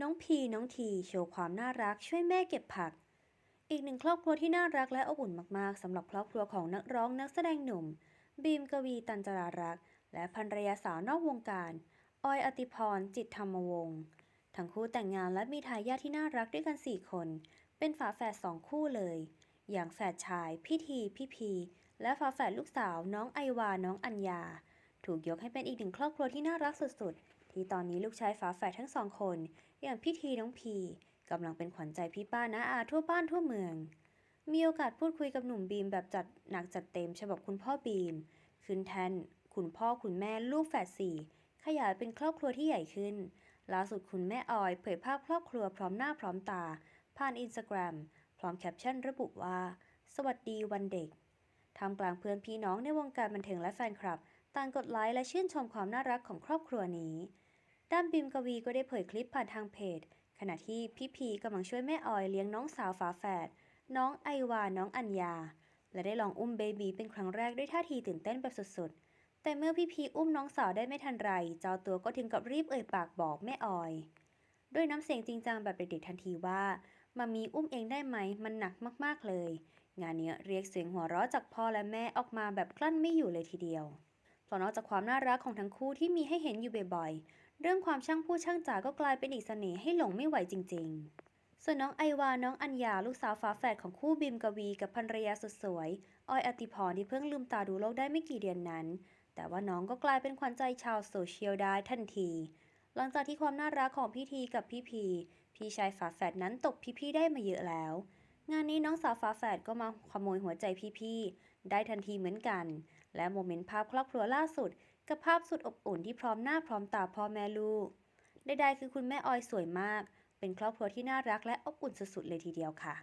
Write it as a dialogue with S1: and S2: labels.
S1: น้องพีน้องทีโชว์ความน่ารักช่วยแม่เก็บผัก อีกหนึ่งครอบครัวที่น่ารักและอบอุ่นมากๆสำหรับครอบครัวของนักร้องนักแสดงหนุ่ม บีมกวีตันจรารักษ์และภรรยาสาวนอกวงการ ออยอติพร จิตธรรมวงศ์ทั้งคู่แต่งงานและมีทายาทที่น่ารักด้วยกัน 4 คน เป็นฝาแฝดสองคู่เลย อย่างแฝดชาย พี่ที พี่พี และฝาแฝดลูกสาวน้องไอวา น้องอัญญา ถูกยกให้เป็นอีกหนึ่งครอบครัวที่น่ารักสุดๆ ที่ตอนนี้ลูกชายฝาแฝดทั้งสองคน อย่างพี่ทีน้องพีกำลังเป็นขวัญใจพี่ป้าน้าอาทั่วบ้านทั่วเมือง มีโอกาสพูดคุยกับหนุ่มบีมแบบจัดหนักจัดเต็มฉบับคุณพ่อบีม ขึ้นแทนคุณพ่อคุณแม่ลูกแฝดสี่ขยายเป็นครอบครัวที่ใหญ่ขึ้น ล่าสุดคุณแม่ออยเผยภาพครอบครัวพร้อมหน้าพร้อมตา ผ่านอินสตาแกรมพร้อมแคปชั่นระบุว่า สวัสดีวันเด็กทำกลางเพื่อนพี่น้องในวงการบันเทิงและแฟนคลับ ต่างกดไลค์และชื่นชมความน่ารักของครอบครัวนี้ ด้านบิมกวีก็ได้เผยคลิปผ่านทางเพจ ขณะที่พี่พีกำลังช่วยแม่ออยเลี้ยงน้องสาวฝาแฝดน้องไอวา น้องอัญญา และได้ลองอุ้มเบบีเป็นครั้งแรกด้วยท่าทีตื่นเต้นแบบสุดๆ แต่เมื่อพี่พีอุ้มน้องสาวได้ไม่ทันไร เจ้าตัวก็ถึงกับรีบเอ่ยปากบอกแม่ออย ด้วยน้ำเสียงจริงจังแบบเด็กๆทันทีว่ามามีอุ้มเองได้ไหม มันหนักมากๆเลย งานเนี้ยเรียกเสียงหัวเราะจากพ่อและแม่ออกมาแบบกลั้นไม่อยู่เลยทีเดียว เพราะนอกจากความน่ารักของทั้งคู่ที่มีให้เห็นอยู่บ่อยๆ เรื่องความช่างพูดช่างจาก็กลายเป็นอีกเสน่ห์ให้หลงไม่ไหวจริง ๆ ส่วนน้องไอวา น้องอัญญา ลูกสาวฝาแฝดของคู่บิมกวีกับภรรยาสุดสวย ออยอติพรที่เพิ่งลืมตาดูโลกได้ไม่กี่เดือนนั้น แต่ว่าน้องก็กลายเป็นขวัญใจชาวโซเชียลได้ทันที หลังจากที่ความน่ารักของพี่ทีกับพี่พี พี่ชายฝาแฝดนั้นตกพี่ๆได้มาเยอะแล้ว งานนี้น้องสาวฝาแฝดก็มาขโมยหัวใจพี่ๆ ได้ทันทีเหมือนกัน และโมเมนต์ภาพครอบครัวล่าสุด กับภาพสุดอบอุ่นที่พร้อมหน้าพร้อมตาพ่อแม่ลูกใดๆคือคุณแม่ออยสวยมาก เป็นครอบครัวที่น่ารักและอบอุ่นสุดๆเลยทีเดียวค่ะ